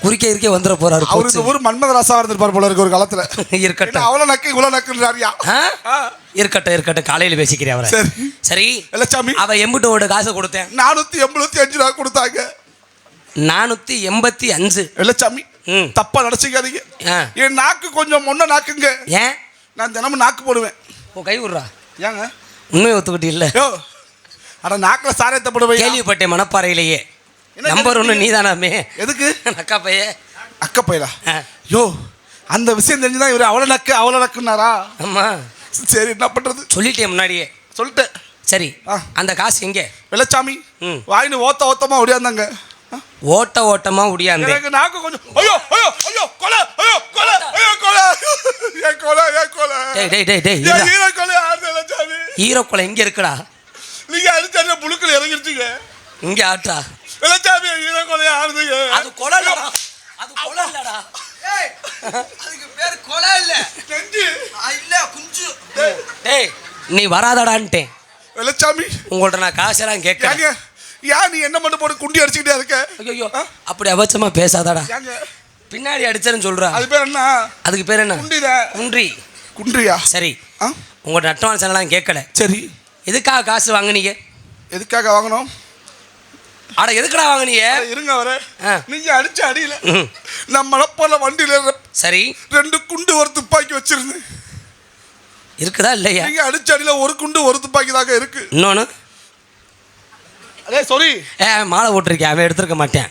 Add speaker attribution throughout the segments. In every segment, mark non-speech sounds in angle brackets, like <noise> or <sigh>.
Speaker 1: குறுக்க இருக்க வந்துட போறாரு
Speaker 2: அவர் இந்த ஊர் மன்மதராசா இருந்திருப்பார் போல இருக்கு ஒரு காலத்துல. <laughs>
Speaker 1: இருக்கட்டும்.
Speaker 2: அவ்வளவு நக்கு இவ்வளவு நக்குன்றாரியா
Speaker 1: ஆ? இருக்கட்டும் இருக்கட்டும். காலையில பேசிக்கிறேன் அவரை.
Speaker 2: சரி.
Speaker 1: சரி.
Speaker 2: வெள்ளச்சாமி
Speaker 1: அவ எம்பிட்டோட காசை கொடுத்தேன்.
Speaker 2: நானூத்தி எண்பத்தி அஞ்சு ரூபா கொடுத்தாங்க.
Speaker 1: நானூத்தி எண்பத்தி அஞ்சு.
Speaker 2: வெள்ளச்சாமி
Speaker 1: ம்.
Speaker 2: தப்பா நினைச்சுக்காதீங்க. என் நாக்கு கொஞ்சம் முன்ன நாக்குங்க.
Speaker 1: ஏன்?
Speaker 2: நான் தினமும் நாக்கு போடுவேன்.
Speaker 1: உன் கை விடுறா.
Speaker 2: ஏங்க?
Speaker 1: உண்மையை ஒத்துக்கிட்டு இல்ல.
Speaker 2: அட நாக்குல சாரத்தை போடுவேன்
Speaker 1: கேள்விப்பட்டேன் மணப்பாறையிலேயே நம்பர் ஒன்று நீதானாமே.
Speaker 2: எதுக்கு?
Speaker 1: அக்கா பைய.
Speaker 2: அக்க போயிடா
Speaker 1: ஆ.
Speaker 2: யோ அந்த விஷயம் தெரிஞ்சுதான் இவர் அவ்வளவு நக்கு அவ்வளவு நக்குனாரா
Speaker 1: ஆமா
Speaker 2: சரி என்ன பண்றது?
Speaker 1: சொல்லிட்டேன் முன்னாடியே.
Speaker 2: சொல்லிட்டேன்.
Speaker 1: சரி. அந்த காசு எங்க?
Speaker 2: வெள்ளச்சாமி. வாயின்னு ஓத்த ஓத்தமா ஓடியாந்தாங்க.
Speaker 1: ஓட்ட ஓட்டமா உடியாந்தே
Speaker 2: எனக்கு நாக்கு கொஞ்சம் ஐயோ ஐயோ ஐயோ கொலை ஐயோ கொலை ஐயோ கொலை. ஏன் கொலை ஏன் கொலை.
Speaker 1: டேய் டேய் டேய் டேய்.
Speaker 2: ஈர கொலை ஆடுது வெள்ளச்சாமி
Speaker 1: ஈரக்குலை எங்க இருக்குடா?
Speaker 2: நீங்க அடிச்ச புழுக்கள் இறங்கிருச்சுங்க?
Speaker 1: இங்க ஆட்டா
Speaker 2: வெள்ளச்சாமி ஈர கொலை ஆடுதுங்க
Speaker 1: அது கொலை இல்லடா அது கொலை இல்லடா
Speaker 3: அதுக்கு பேர் கொலை இல்ல.
Speaker 2: நெஞ்சு
Speaker 3: இல்ல குஞ்சு.
Speaker 1: டேய் நீ வராதடான்ட்டேன்.
Speaker 2: வெள்ளச்சாமி
Speaker 1: உங்கள்ட்ட நான் காசெல்லாம்
Speaker 2: ஏங்க ஏன் நீ என்ன மட்டும் போட்டு குண்டி அடிச்சுக்கிட்டே இருக்க?
Speaker 1: ஐயோ அப்படி அபச்சமா பேசாதடா.
Speaker 2: ஏங்க.
Speaker 1: பின்னாடி அடிச்சேன்னு சொல்றா.
Speaker 2: அது பேர் என்ன?
Speaker 1: அதுக்கு பேர் என்ன? குன்றி.
Speaker 2: குன்றியா?
Speaker 1: சரி.
Speaker 2: ஆ?
Speaker 1: உங்கள்ட்ட அட்வான்ஸ் எல்லாம் கேட்கல.
Speaker 2: சரி.
Speaker 1: எதுக்காக காசு வாங்குனீங்க?
Speaker 2: எதுக்காக வாங்கணும்
Speaker 1: அட எதுக்குடா வாங்குனீங்க?
Speaker 2: அட, இருங்க வர. நீங்க அடிச்ச அடியில
Speaker 1: ம்.
Speaker 2: நம்ம மலப்பால வண்டியில
Speaker 1: சரி.
Speaker 2: ரெண்டு குண்டு ஒரு துப்பாக்கி வச்சிருந்தேன்.
Speaker 1: இருக்குதா இல்லையா?
Speaker 2: நீங்க அடிச்ச அடியில ஒரு குண்டு ஒரு துப்பாக்கி தாங்க இருக்கு.
Speaker 1: இன்னொன்று
Speaker 2: அதே சாரி
Speaker 1: ஏ மாலை போட்டிருக்கேன் அவன் எடுத்துருக்க மாட்டேன்.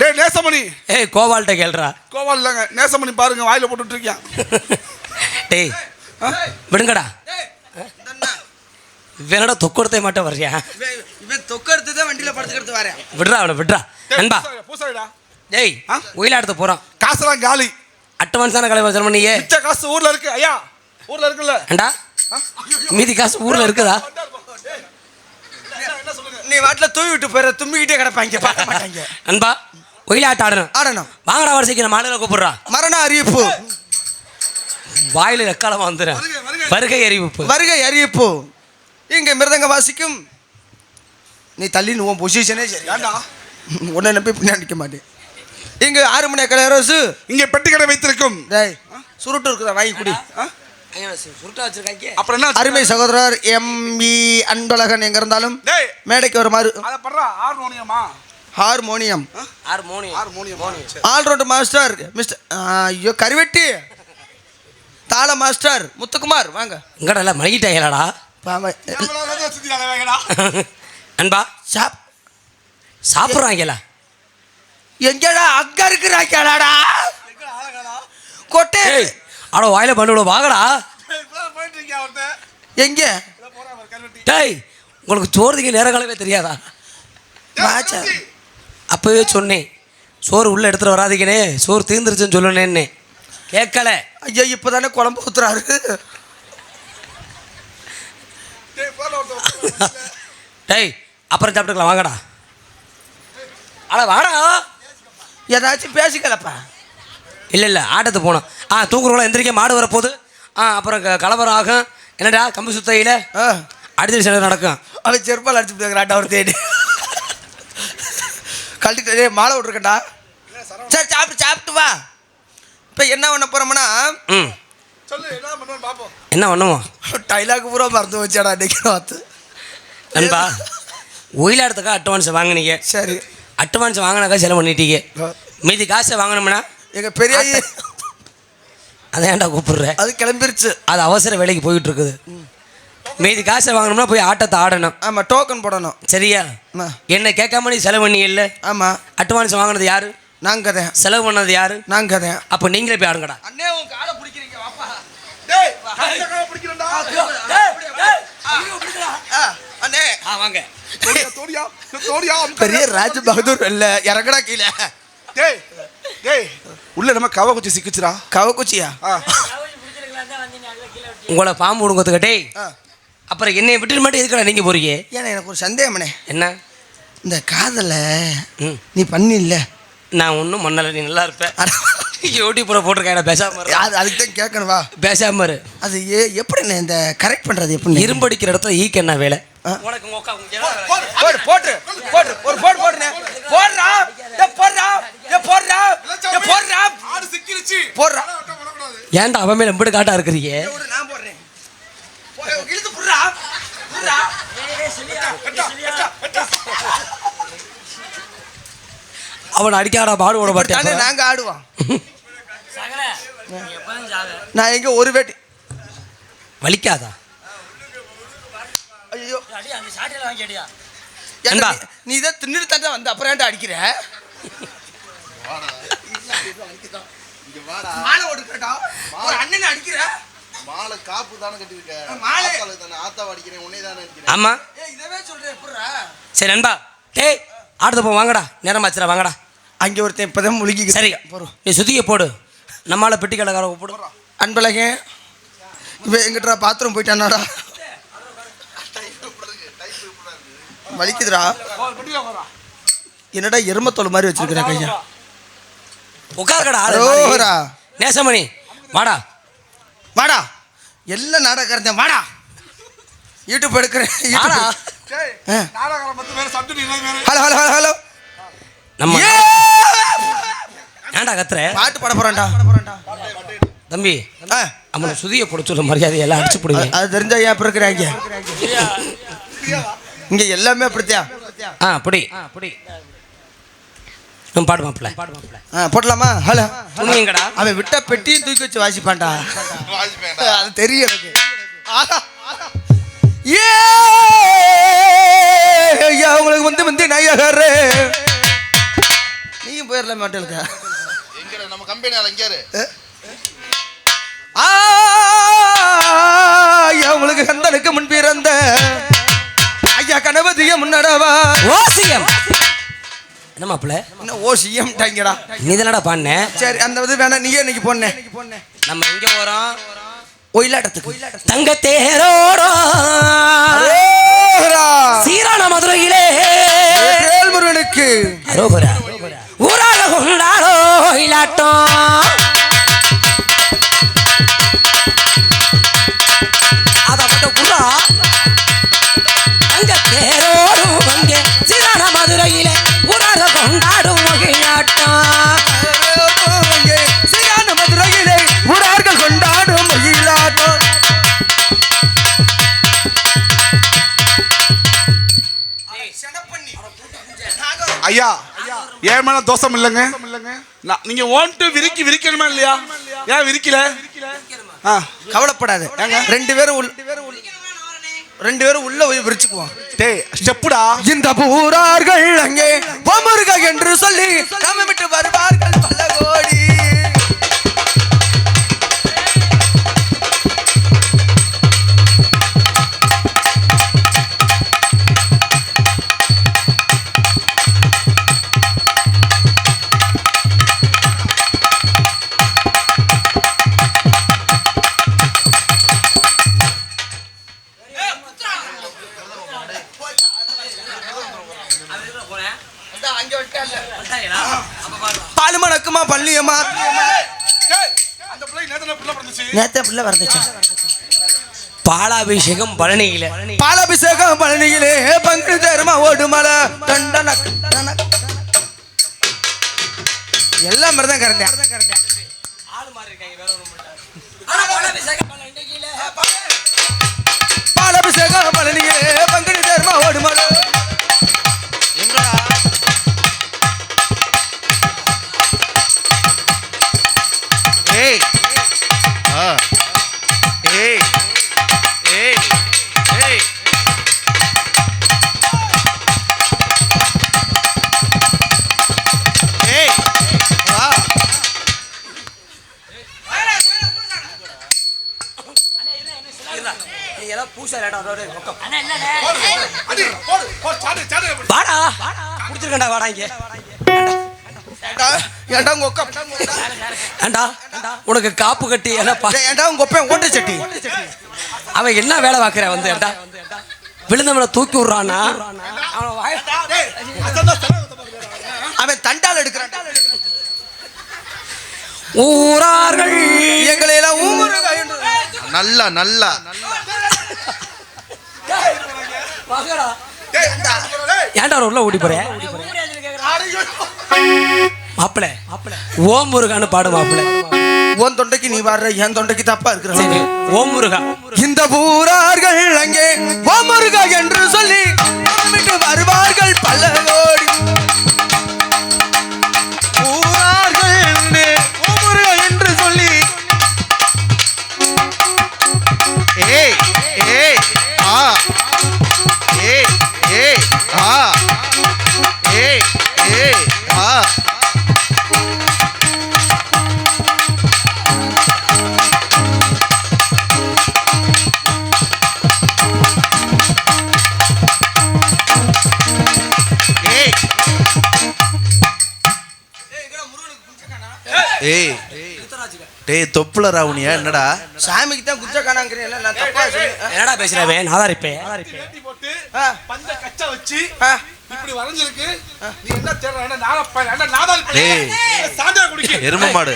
Speaker 2: டேய் நேசமணி.
Speaker 1: ஏய் கோபால்கிட்ட கேள்றா.
Speaker 2: கோவால் இல்லைங்க. நேசமணி பாருங்க வாயில போட்டுட்டு இருக்கியான்
Speaker 1: டேய் விடுங்கடா. இவனோட தொக்கொடுத்தே மாட்டேன் வர்றியா?
Speaker 3: இவன் தொக்க எடுத்து தான் வண்டியில படுத்துக்கிறது வரேன்
Speaker 1: விட்றா அவனை விட்றா. நண்பா.
Speaker 2: பூசாரிடா
Speaker 1: டேய்
Speaker 2: ஆ?
Speaker 1: ஒயிலாடுத்து போகிறோம்
Speaker 2: காசெல்லாம் காலி.
Speaker 1: அட்வான்ஸான கலை வசனம் பண்ணியே.
Speaker 2: மிச்ச காசு ஊர்ல இருக்கு ஐயா. ஊர்ல இருக்குல்ல.
Speaker 1: ஏண்டா? மீதி காசு ஊரில் இருக்குதா?
Speaker 3: நீ வாட்டில் தூவி விட்டு போயிட தும்பிக்கிட்டே கிடப்பாங்க பார்க்க மாட்டாங்க.
Speaker 1: நண்பா ஒயிலாட்டு ஆடணும்.
Speaker 3: ஆடணும்.
Speaker 1: வாங்கடா வரிசைக்கு நான் மாநில கூப்பிடுறா.
Speaker 3: மரண அறிவிப்பு.
Speaker 1: வாயில எக்காலமா வந்துடும் வருகை அறிவிப்பு.
Speaker 3: வருகை அறிவிப்பு. இங்க மிருதங்க வாசிக்கும்? நீ தள்ளி உன் பொசிஷனே சரி.
Speaker 2: ஏண்டா?
Speaker 3: உன்னை நம்பி பின்னாடி நிற்க மாட்டேன். இங்க ஆறு மணி கலையரசு
Speaker 2: இங்க பெட்டி கடை வைத்திருக்கும்.
Speaker 3: டேய் சுருட்டு இருக்குதா வாங்கி குடி. அருமை சகோதரர் எம் இ அன்பழகன் எங்க இருந்தாலும்
Speaker 2: டேய்.
Speaker 3: மேடைக்கு வருமாறு.
Speaker 2: ஹார்மோனியமா?
Speaker 3: ஆல்ரவுண்ட் மாஸ்டர் மிஸ்டர் ஐயோ கருவெட்டி. தாள மாஸ்டர் முத்துக்குமார் வாங்க.
Speaker 1: இங்கடா எல்லாம் நண்பா
Speaker 3: சாப்
Speaker 1: சாப்பிட்றாங்களா
Speaker 3: எங்கடா? அங்க இருக்கிறாங்களாடா? கொட்டை.
Speaker 1: அட வாயில பண்ணி வாங்கடா.
Speaker 3: எங்க?
Speaker 1: டேய் உங்களுக்கு சோறுதிக்கு நேர காலமே தெரியாதா?
Speaker 3: வாச்சா.
Speaker 1: அப்பவே சொன்னேன் சோறு உள்ள எடுத்துட்டு வராதீங்கனே சோறு தீர்ந்துருச்சுன்னு சொல்லணேன்னு கேட்கல.
Speaker 3: ஐயோ இப்பதானே குழம்பு ஊத்துறாரு.
Speaker 1: டேய் அப்புறம் சாப்பிட்டுக்கலாம் வாங்கடா. அட வாடா.
Speaker 3: ஏதாச்சும் பேசிக்கலப்பா.
Speaker 1: இல்லை இல்லை ஆட்டத்துக்கு போனோம் ஆ தூங்குறவங்கள எந்திரிக்க மாடு வரப்போகுது. ஆ அப்புறம் க- கலவரம் ஆகும். என்னடா கம்பி சுத்தையில்?
Speaker 3: ஆ,
Speaker 1: அடித்தடி சண்டை நடக்கும்.
Speaker 3: அவன் செருப்பால் அடிச்சு போகிறாட்டா அவர் தேடி. கழட்டிட்டு டேய், மாலை விட்ருக்கண்டா சரி சாப்பிட்டு சாப்பிட்டு வா. இப்போ என்ன பண்ண போகிறோம்னா
Speaker 1: ம்.
Speaker 2: சொல்லு என்ன பண்ணுவோம் பாப்போம்.
Speaker 1: என்ன பண்ணுவோம்?
Speaker 3: டைலாக் பூரா மறந்து வச்சாடா அன்னைக்கு பார்த்து
Speaker 1: நண்பா ஒயிலாடத்துக்காக அட்வான்ஸ் வாங்கினீங்க.
Speaker 3: சரி.
Speaker 1: அட்வான்ஸ் வாங்கினாக்கா செலவு பண்ணிட்டீங்க. மீதி காசை வாங்கினோம்னா
Speaker 3: எங்க பெரிய
Speaker 1: அதை ஏன்டா கூப்பிடுற?
Speaker 3: அது கிளம்பிருச்சு.
Speaker 1: அது அவசர வேலைக்கு போயிட்டு இருக்குது மீதி காசை வாங்கணும்னா போய் ஆட்டத்தை ஆடணும்.
Speaker 3: ஆமா டோக்கன் போடணும்.
Speaker 1: சரியா. என்ன கேட்காம நீ செலவு பண்ணி இல்லை
Speaker 3: ஆமா.
Speaker 1: அட்வான்ஸ் வாங்கினது யாரு?
Speaker 3: நாங்க தான்
Speaker 1: செலவு பண்ணது யாரு?
Speaker 3: நாங்க தான்
Speaker 1: அப்போ நீங்களே போய் ஆடுங்கடா.
Speaker 3: அண்ணே உன் காலை பிடிக்கிறீங்க வாப்பா
Speaker 2: டேய் கையை பிடிக்கிறேன்டா
Speaker 3: ஆ, அண்ணே
Speaker 1: ஆ வாங்க.
Speaker 3: பெரிய ராஜ் பகதூர் இல்ல இறங்கடா கீழே.
Speaker 2: டேய் டேய் உள்ள நம்ம கவ குச்சி சிக்கிச்சுடா.
Speaker 3: கவக்குச்சியா
Speaker 2: ஆ.
Speaker 1: உங்களை பாம்பு விடுங்கிறதுக்கு டேய்.
Speaker 3: ஆ.
Speaker 1: அப்புறம் என்னை விட்டுட்டு மட்டும் எதுக்குடா நீங்கள் போறீங்க?
Speaker 3: ஏன்னா எனக்கு ஒரு சந்தேகம்ண்ணே
Speaker 1: என்ன?
Speaker 3: இந்த காதலை
Speaker 1: ம்.
Speaker 3: நீ பண்ணில்ல.
Speaker 1: நான் ஒன்றும் மண்ணல நீ நல்லா இருப்ப. யூடியூப்ல போட்டிருக்கேன் பேசாம இரு.
Speaker 3: அது அதுக்கு தான் கேட்கணும் வா.
Speaker 1: பேசாம இரு.
Speaker 3: அது ஏ எப்படிண்ணே இந்த கரெக்ட் பண்ணுறது எப்படி
Speaker 1: இரும்படிக்கிற இடத்துல ஈக்கு என்ன வேலை. உனக்கு?
Speaker 3: போடு போட்டு ஒரு போடுறா
Speaker 2: சிக்கிருச்சு.
Speaker 1: ஏன்டா அவன் மேல எம்பிட்டு காட்டா இருக்கிறீங்க
Speaker 3: நான் போடுறேன். போ, இழுத்து புடுறா. புடுறா.
Speaker 1: அவனை அடிக்காடா பாடு ஓட மாட்டேன்
Speaker 3: நாங்க ஆடுவோம். நான் எங்க ஒரு வேட்டி
Speaker 1: வலிக்காதா?
Speaker 3: ஐயோ.
Speaker 1: ஏண்டா?
Speaker 3: நீ இதை தின்னுட்டு தாண்டா வந்த அப்புறம் ஏன்டா அடிக்கிற? மாலை ஒரு அண்ணனை அடிக்கிற?
Speaker 4: மாலை காப்பு தானே கட்டிருக்க
Speaker 3: மாலை.
Speaker 4: தானே ஆத்தாவை அடிக்கிறேன் உன்னை தானே அடிக்கிறேன்.
Speaker 1: ஆமா.
Speaker 3: ஏய் இதவே சொல்றேன் எப்படிடா
Speaker 1: சரி நண்பா. டேய் ஆடுத போ வாங்கடா. நேரமாச்சுடா வாங்கடா.
Speaker 3: அங்கே ஒருத்தன் இப்பதான் முழுகி
Speaker 1: சரி
Speaker 3: போறோம்.
Speaker 1: நீ சுத்திய போடு. நம்மால பெட்டி கடைக்கார போடு
Speaker 3: அன்பழகே இவன் எங்கிட்டா பாத்ரூம் போயிட்டானாடா? வலிக்குதுடா. என்னடா எருமத்தோல் மாதிரி வச்சிருக்கிற கையா
Speaker 1: உட்காருக்கடா
Speaker 3: அரோகரா.
Speaker 1: நேசமணி வாடா.
Speaker 3: வாடா. எல்லாம் நாடகம் வாடா. யூடியூப் எடுக்கிறேன் ஹலோ ஹலோ ஹலோ ஹலோ.
Speaker 1: நம்ம! ஏன்டா கத்துற?
Speaker 3: பாட்டு பாட போறான்டா.
Speaker 1: தம்பி
Speaker 3: ஆ,
Speaker 1: அவனை சுதிய சொல்ல மரியாதை எல்லாம் அடிச்சு
Speaker 3: அது-
Speaker 1: போடுவீங்க
Speaker 3: அது தெரிஞ்சா ஏன் இப்ப இருக்கிறாங்க? இங்க எல்லாமே அப்படித்தான்.
Speaker 1: ஆ அப்படி அப்படி பாடு. மாப்பிள்ள. பாடு மாப்பிள்ள.
Speaker 3: போடலாமா ஹலோ. அவன் விட்ட பெட்டியும் தூக்கி வச்சு வாசிப்பான்டா அது தெரியும் எனக்கு. ஆஹா. ஏ உங்களுக்கு வந்து வந்து நையகரே. நீயும் போயிடல
Speaker 4: நம்ம எங்கேயாரு
Speaker 1: என்ன மாப்பிள்ள
Speaker 3: என்ன ஓ சிஎம் டாங்கடா.
Speaker 1: நீ தானடா பாடின?
Speaker 3: சரி அந்த இது வேணாம் நீயே இன்னைக்கு போனேன்
Speaker 1: நம்ம எங்க போறோம்?
Speaker 3: ஒயிலாட்டத்துக்கு.
Speaker 1: தங்க தேரோடோ சீரான மதுரையிலே.
Speaker 3: வேல்முருகனுக்கு.
Speaker 1: ஊராக கொண்டாடோ இலாட்டம்
Speaker 2: ஏன் மேல தோசம் இல்லைங்க? நீங்க ஓன்ட்டு விரிக்கி விரிக்கணுமா இல்லையா? ஏன் விரிக்கல?
Speaker 3: கவலைப்படாது. ரெண்டு பேரும் ரெண்டு பேரும் உள்ள போய் விரிச்சுக்குவோம்.
Speaker 2: டேய் ஸ்டெப்புடா
Speaker 3: இந்த பூரார்கள் அங்கே
Speaker 2: நேத்து பிள்ளை பிறந்துச்சு
Speaker 1: பாலாபிஷேகம் பழனியில.
Speaker 3: பாலாபிஷேகம் பழனியிலே பங்கு தருமா ஓடுமல. தண்டன எல்லாம் மாதிரி தான் கறந்தேன் பாலாபிஷேகம் பழனியிலே. பங்கு தருமா ஓடுமல.
Speaker 1: குடிச்சிருக்கேன்டா வாடா இங்க
Speaker 3: ஏண்டா ஏண்டா உங்க ஒக்க
Speaker 1: ஏண்டா உனக்கு காப்பு கட்டி என்னப்பா
Speaker 3: ஏண்டா உங்க ஒப்பேன் ஓட்ட சட்டி.
Speaker 1: அவன் என்ன வேலை பார்க்குற வந்து ஏண்டா? விழுந்தவனை தூக்கி விட்றானா அவன்
Speaker 3: தண்டால் எடுக்கிறான்.
Speaker 1: ஊரார்கள்.
Speaker 3: எங்களை எல்லாம்
Speaker 4: நல்லா நல்லா.
Speaker 1: ஏன்டா உள்ள ஓடி போறேன் மாப்பிள ஓம் முருகான்னு பாடு மாப்பிள
Speaker 3: உன் தொண்டைக்கு நீ வர்ற என் தொண்டைக்கு தப்பா இருக்கிற.
Speaker 1: ஓம் முருகா
Speaker 3: இந்த ஊரார்கள் அங்கே ஓமுருகா என்று சொல்லி வருவார்கள் பல கோடி
Speaker 4: டேய் தொப்புல ராவுனியா என்னடா
Speaker 3: சாமிக்கு தான் குச்ச காணாங்கிறேன் நான் தப்பா
Speaker 1: என்னடா பேசுறவே? நாதாரிப்பே
Speaker 2: கட்டி போட்டு
Speaker 3: ஆ,
Speaker 2: பந்த கச்ச வச்சு. இப்படி வரைஞ்சிருக்கு. நீ என்ன தேடுற? என்ன நாதப்பா என்ன நாதாரி
Speaker 4: டேய்.
Speaker 2: சாந்தியா குடிக்க?
Speaker 4: எரும மாடு.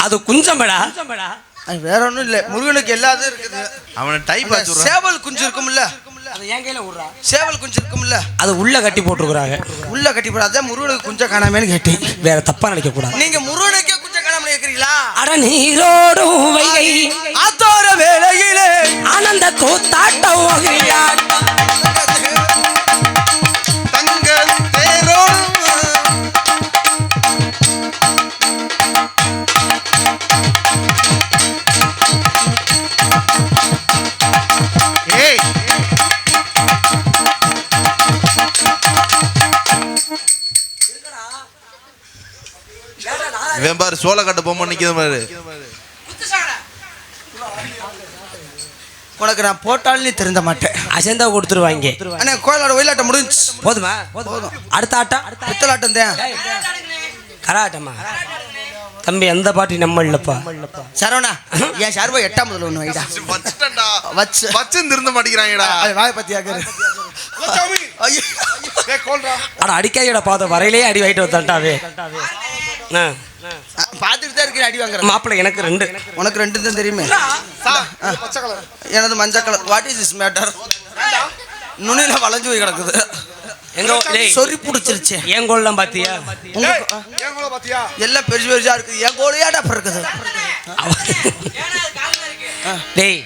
Speaker 1: அது குஞ்சம்படா
Speaker 3: அது வேற ஒண்ணும் இல்ல. முருகனுக்கு எல்லாதும் இருக்குது.
Speaker 4: அவனை டைப்
Speaker 3: சேவல் குஞ்சு இருக்கும்ல.
Speaker 1: அது என் கையில விடுறா.
Speaker 3: சேவல் குஞ்சு இருக்கும்ல
Speaker 1: அது உள்ள கட்டி போட்டுருக்குறாங்க.
Speaker 3: உள்ள கட்டி போடாத முருகனுக்கு குஞ்ச காணாமேன்னு கேட்டேன்.
Speaker 1: வேற தப்பா நினைக்க கூடாது
Speaker 3: நீங்க முருகனுக்கே குஞ்ச காணாம கேக்குறீங்களா
Speaker 1: அட நீரோடும் வைகை
Speaker 4: சோளக்காட்டு பொம்மை நிக்கிற மாதிரி
Speaker 3: உனக்கு நான் போட்டாலும் நீ திருந்த மாட்டேன்.
Speaker 1: அசந்தா கொடுத்துருவாங்க.
Speaker 3: அண்ணா கோயிலோட ஒயிலாட்டம் முடிஞ்சு
Speaker 1: போதுமா? போதும். அடுத்த ஆட்டம்?
Speaker 3: பித்தலாட்டம் தான்.
Speaker 1: கராட்டமா தம்பி அந்த பாட்டி நம்ம இல்லப்பா?
Speaker 3: சரவணா என் சார்பா எட்டாம் முதல்ல ஒன்று வைடா.
Speaker 4: வச்சுட்டா
Speaker 3: வச்சு.
Speaker 4: வச்சு திருந்த மாட்டேங்கிறாங்கடா
Speaker 3: வாய பத்தியா கேரு
Speaker 2: சாமி
Speaker 3: ஐயோ.
Speaker 2: ஏய் கோல்ரா.
Speaker 1: அட அடிக்காதீட பார்த்த வரையிலே அடி வாங்கிட்டு வந்தாட்டாவே.
Speaker 3: அஹ், பார்த்துட்டு தான் இருக்கிற அடி வாங்குறேன்
Speaker 1: மாப்பிள்ளை எனக்கு ரெண்டு
Speaker 3: உனக்கு ரெண்டு தான் தெரியுமே
Speaker 2: பச்சை கலர்
Speaker 3: எனது மஞ்சள் colour what is is matter நுனியில வளைஞ்சு போய் கிடக்குது
Speaker 1: எங்க டேய்,
Speaker 3: சொறி பிடிச்சிருச்சு
Speaker 1: என் கோல்லாம் பாத்தியா
Speaker 3: எல்லாம் பெருசு பெருசா இருக்குது என் கோழியாடா அப்ப இருக்குது
Speaker 1: டேய்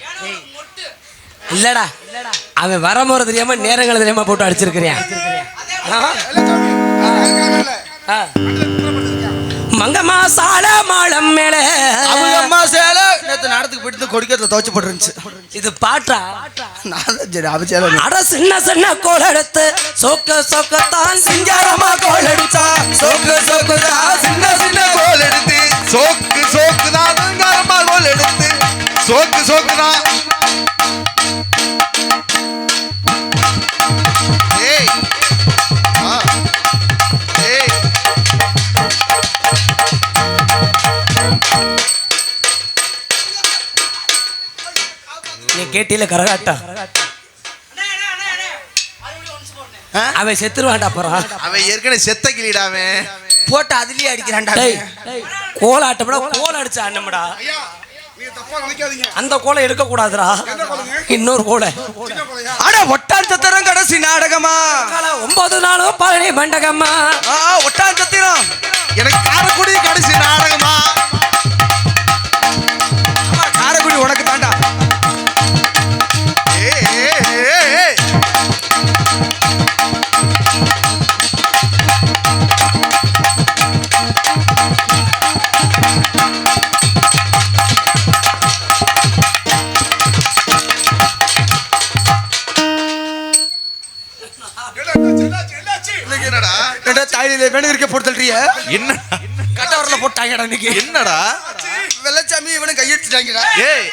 Speaker 1: இல்லடா அவன் வரமுறை தெரியாம நேரங்கள் தெரியாம போட்டு அடிச்சிருக்கிறியான் ஆ. மங்கம்மா சால மாளம் மேல.
Speaker 3: அவங்க அம்மா சேலை நேற்று நாடத்துக்கு போயிட்டு வந்து கொடிக்கிறதுல துவச்சு போட்டுருந்துச்சு.
Speaker 1: இது பாட்டா?
Speaker 3: நான் சரி அவ சேலை
Speaker 1: அட சின்ன சின்ன கோல் எடுத்து சொக்க சொக்கத்தான் சிங்காரமா கோல் அடிச்சா.
Speaker 3: சோக்கு சோக்கு
Speaker 4: சின்ன சின்ன கோல் எடுத்து. சோக்கு சோக்கு தான் அலங்காரமா கோல் எடுத்து. சோக்கு சோக்கு தான்
Speaker 1: நீ கேட்டில கரகாட்டா அவன் செத்துருவான்டா அப்புறம்
Speaker 4: அவன் ஏற்கனவே செத்த கிளிடா அவன்.
Speaker 3: போட்டு அதுலயே அடிக்கிறான்டா
Speaker 1: கோலாட்டம்டா கோல் அடிச்சா அண்ணம்டா.
Speaker 2: ஐயா நீங்க தப்பா நினைக்காதீங்க.
Speaker 3: அந்த கோலை எடுக்க கூடாதுடா
Speaker 1: இன்னொரு கோலை.
Speaker 3: அட ஒட்டாஞ்சத்திரம் கடைசி நாடகமா?
Speaker 1: ஒன்பது நாளும் பழனி மண்டகம்மா
Speaker 3: ஆ ஒட்டாஞ்சத்திரம்
Speaker 4: எனக்கு காரக்குடி கடைசி நாடகமா? என்னடா?
Speaker 3: என்னடா தாயில வேணும் இருக்க போட்டு
Speaker 4: என்ன
Speaker 3: கட்டவரில் போட்டாங்கடா இன்னைக்கு.
Speaker 4: என்னடா?
Speaker 3: வெள்ளச்சாமி இவனும் கையெடுத்துட்டாங்கடா
Speaker 4: ஏய்.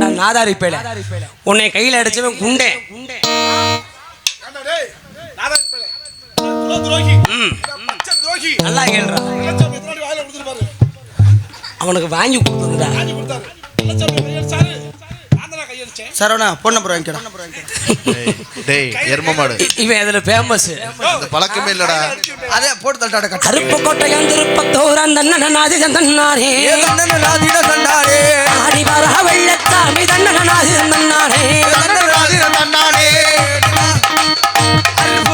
Speaker 1: நான் நாதாரி பேல. உன்னை கையில அடிச்சவன் குண்டே. நல்லா கேள்றா
Speaker 2: வெள்ளச்சாமி எத்தனை வாயில கொடுத்துட்டு பாரு.
Speaker 1: அவனுக்கு வாங்கி கொடுத்துருந்தா.
Speaker 3: சரவணா பொண்ணு நம்பர் வாங்கிக்கடா.
Speaker 4: டேய், எரும மாடு.
Speaker 1: இவன் அதுல ஃபேமஸ்
Speaker 4: பழக்கமே இல்லடா.
Speaker 3: அதே போட்டு தள்ளாட கட்ட.
Speaker 1: கருப்பு தன்னாரே.
Speaker 3: ஏ கண்ணன் ராதிட தண்டாரே
Speaker 1: ஆடி வர வெள்ளத்தாமி தன்னனாதி தன்னாரே.
Speaker 4: தன்னானே
Speaker 3: அருப்பு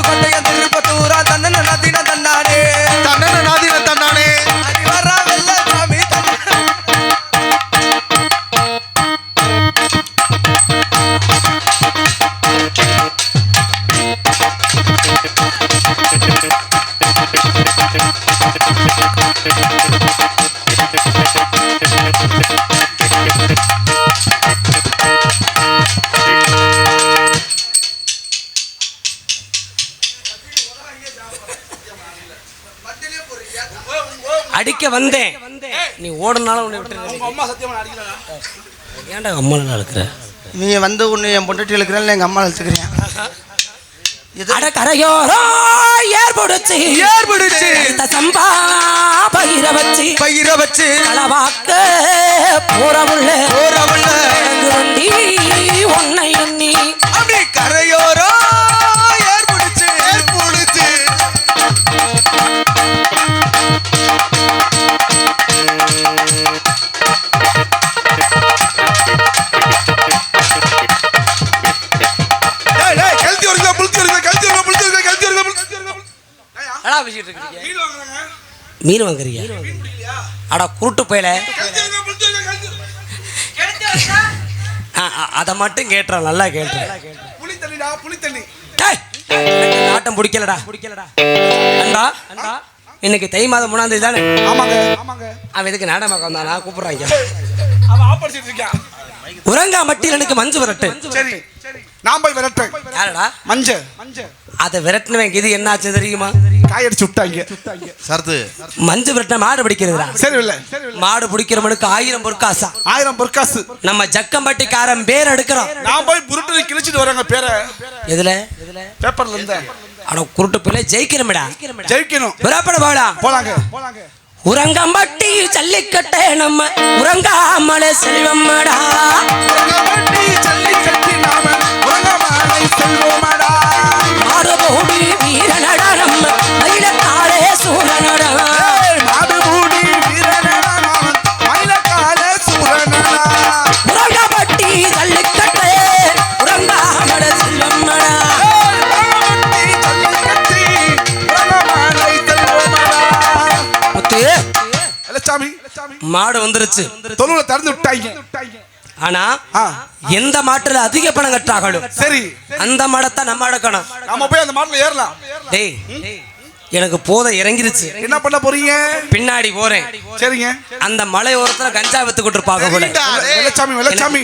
Speaker 1: அடிக்க வந்தேன். நீ ஓடுனாலும் உன்னை விட்டு
Speaker 2: உங்க அம்மா சத்தியமா நான் அடிக்கலடா.
Speaker 1: ஏன்டா அம்மா இருக்கிற
Speaker 3: நீங்க வந்து ஒன்று என் பொண்டாட்டி இழுக்கிறேன் எங்க அம்மா இழுத்துக்கிறேன் இது
Speaker 1: அட கரையோரோ ஏற்படுச்சு.
Speaker 3: ஏற்படுச்சு.
Speaker 1: இந்த சம்பா பயிர வச்சு
Speaker 3: பயிர வச்சு.
Speaker 1: போறவுள்ள
Speaker 3: போறவள்ள
Speaker 2: மீன்
Speaker 1: வாங்குறியா? அட குருட்டு போயில. அதை மட்டும் கேட்டுறேன் நல்லா கேட்டுறேன் ஆட்டம் பிடிக்கலடா பிடிக்கலடா. அண்டா அண்டா இன்னைக்கு தை மாதம் மூணாம் தேதி தானே?
Speaker 2: ஆமாங்க ஆமாங்க.
Speaker 1: அவன் இதுக்கு நாடகம் வந்தானா? கூப்பிடுறாங்க
Speaker 2: அவன் ஆப்படிச்சிட்டு இருக்கான்.
Speaker 1: உறங்கா மட்டியில் எனக்கு மஞ்சு விரட்டு.
Speaker 2: சரி நான் போய் விரட்டேன்
Speaker 1: யாரடா?
Speaker 2: மஞ்ச. மஞ்ச.
Speaker 1: அதை விரட்டினவன் இது என்ன ஆச்சு தெரியுமா
Speaker 2: காயடிச்சு விட்டாங்க.
Speaker 4: சரத்து.
Speaker 1: மஞ்சு விரட்டின மாடு பிடிக்கிறதுடா?
Speaker 2: சரி இல்ல
Speaker 1: மாடு பிடிக்கிறவனுக்கு ஆயிரம் பொற்காசா.
Speaker 2: ஆயிரம் பொற்காசு.
Speaker 1: நம்ம ஜக்கம்பட்டிக்காரன் பேர் எடுக்கிறோம்.
Speaker 2: நான் போய் புருட்டு கிழிச்சிட்டு வரேங்க பேரை.
Speaker 1: எதுல?
Speaker 2: பேப்பர்ல இருந்த.
Speaker 1: அட குருட்டு பிள்ளை ஜெயிக்கிறமிடா
Speaker 2: ஜெயிக்கணும்.
Speaker 1: புறப்பட போடா
Speaker 2: போலாங்க போலாங்க.
Speaker 1: உறங்கம்பட்டி ஜல்லிக்கட்டை நம்ம உறங்காமலே
Speaker 2: ஜல்லிக்கட்டு நாம செல்வோமாடா
Speaker 1: மாறுபோடி வீரனடா
Speaker 2: எலச்சாமி
Speaker 1: மாடு வந்துருச்சு.
Speaker 2: தொழுவுல திறந்து விட்டாங்க.
Speaker 1: ஆனா. எந்த மாட்டுல அதிக பணம் கட்டாகணும்
Speaker 2: சரி.
Speaker 1: அந்த மாடத்தை நம்ம அடக்கணும்
Speaker 2: நாம போய் அந்த மாட்டுல ஏறலாம்.
Speaker 1: டேய் எனக்கு போதை இறங்கிருச்சு.
Speaker 2: என்ன பண்ண போறீங்க?
Speaker 1: பின்னாடி போறேன்.
Speaker 2: சரிங்க.
Speaker 1: அந்த மலை ஓரத்துல கஞ்சா வித்துக்கிட்டு இருப்பாங்க போல.
Speaker 2: வெள்ளச்சாமி